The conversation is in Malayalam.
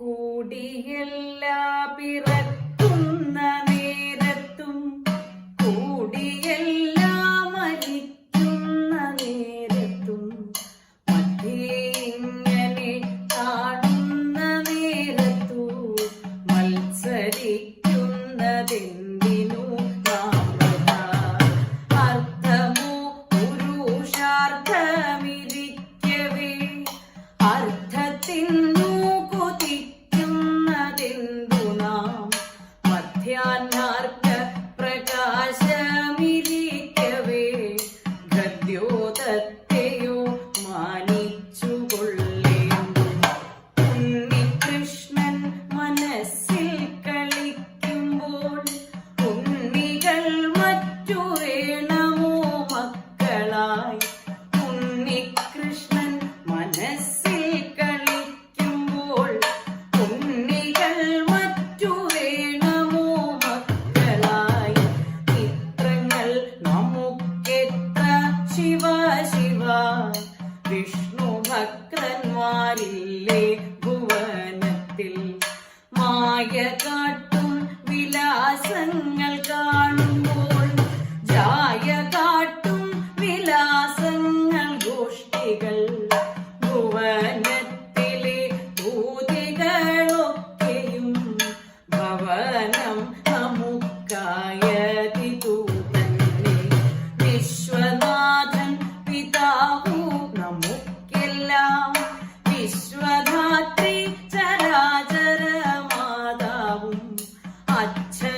കൂടിയെല്ലാ പിറക്കുന്ന I'm not my മായ കാട്ടും വിലാസങ്ങൾ to